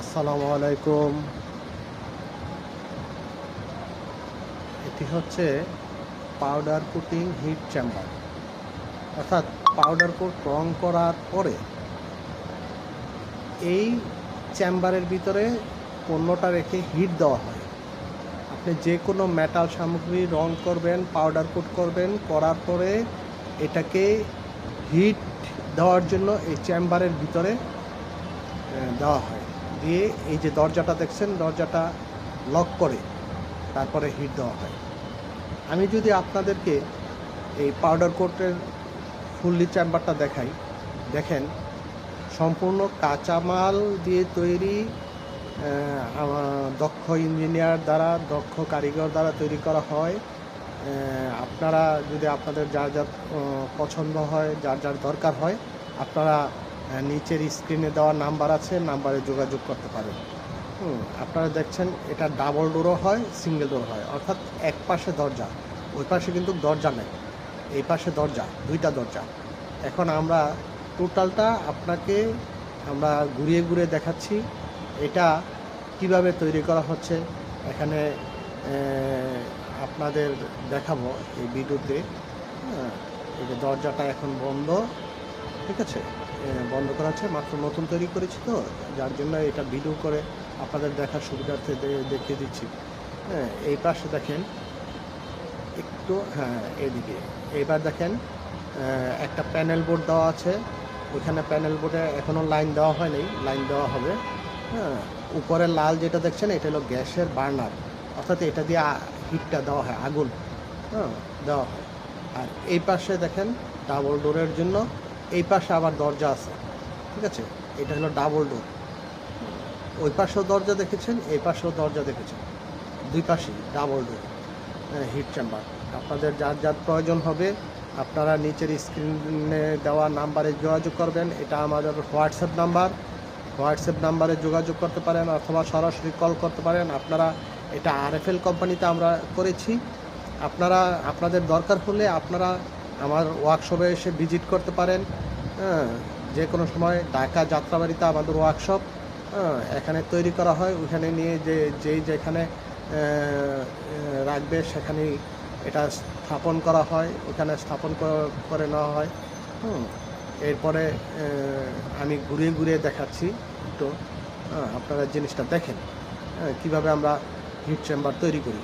আসসালামু আলাইকুম। এটি হচ্ছে পাউডার কোটিং হিট চেম্বার। অর্থাৎ পাউডার কোট রং করার পরে এই চেম্বারের ভিতরে পণ্যটা রেখে হিট দেওয়া হয়। আপনি যে কোনো মেটাল সামগ্রী রং করবেন, পাউডার কোট করবেন, করার পরে এটাকে হিট দেওয়ার জন্য এই চেম্বারের ভিতরে দেওয়া হয়। দিয়ে এই যে দরজাটা দেখছেন, দরজাটা লক করে তারপরে হিট দেওয়া হয়। আমি যদি আপনাদেরকে এই পাউডার কোটের ফুললি চেম্বারটা দেখাই, দেখেন, সম্পূর্ণ কাঁচামাল দিয়ে তৈরি দক্ষ ইঞ্জিনিয়ার দ্বারা, দক্ষ কারিগর দ্বারা তৈরি করা হয়। আপনারা যদি আপনাদের যার যার পছন্দ হয়, যার যার দরকার হয়, আপনারা নিচের স্ক্রিনে দেওয়া নাম্বার আছে নাম্বারে যোগাযোগ করতে পারেন। হুম, আপনারা দেখছেন এটা ডাবল ডোরও হয় সিঙ্গেল ডোর হয়। অর্থাৎ এক পাশে দরজা ওই পাশে কিন্তু দরজা নেই। এই পাশে দরজা দুইটা দরজা। এখন আমরা টোটালটা আপনাকে আমরা ঘুরিয়ে ঘুরিয়ে দেখাচ্ছি এটা কীভাবে তৈরি করা হচ্ছে। এখানে আপনাদের দেখাবো এই ভিডিওতে হ্যাঁ, এই দরজাটা এখন বন্ধ। ঠিক আছে বন্ধ করা আছে, মাত্র নতুন তৈরি করেছি তো, যার জন্য এটা ভিডিও করে আপনাদের দেখার সুবিধার্থে দেখিয়ে দিচ্ছি। হ্যাঁ এই পাশে দেখেন, একটু হ্যাঁ এদিকে। এইবার দেখেন একটা প্যানেল বোর্ড দেওয়া আছে, ওইখানে প্যানেল বোর্ডে এখনও লাইন দেওয়া হয়নি লাইন দেওয়া হবে। হ্যাঁ উপরে লাল যেটা দেখছেন, এটা হলো গ্যাসের বার্নার। অর্থাৎ এটা দিয়ে হিটটা দেওয়া হয়, আগুন। হ্যাঁ দেওয়া হয়। আর এই পাশে দেখেন ডাবল ডোরের জন্য এই পাশে আবার দরজা আছে, ঠিক আছে? এটা হলো ডাবল ডোর ওই পাশেও দরজা দেখেছেন, এই পাশেও দরজা দেখেছেন। দুই পাশেই ডাবল ডোর হিট চেম্বার আপনাদের যার যার প্রয়োজন হবে, আপনারা নিচের স্ক্রিনে দেওয়া নাম্বারে যোগাযোগ করবেন। এটা আমাদের হোয়াটসঅ্যাপ নাম্বার হোয়াটসঅ্যাপ নাম্বারে যোগাযোগ করতে পারেন অথবা সরাসরি কল করতে পারেন। আপনারা এটা আরএফএল কোম্পানিতে আমরা করেছি। আপনারা, আপনাদের দরকার হলে আপনারা আমার ওয়ার্কশপে এসে ভিজিট করতে পারেন হ্যাঁ যে কোনো সময় ঢাকা যাত্রাবাড়িতে আমাদের ওয়ার্কশপ হ্যাঁ এখানে তৈরি করা হয় ওখানে নিয়ে যে যেই যেখানে রাখবে সেখানেই এটা স্থাপন করা হয় ওখানে স্থাপন করে নেওয়া হয় হুম এরপরে আমি ঘুরিয়ে ঘুরিয়ে দেখাচ্ছি একটু হ্যাঁ, আপনারা জিনিসটা দেখেন হ্যাঁ, কীভাবে আমরা হিট চেম্বার তৈরি করি।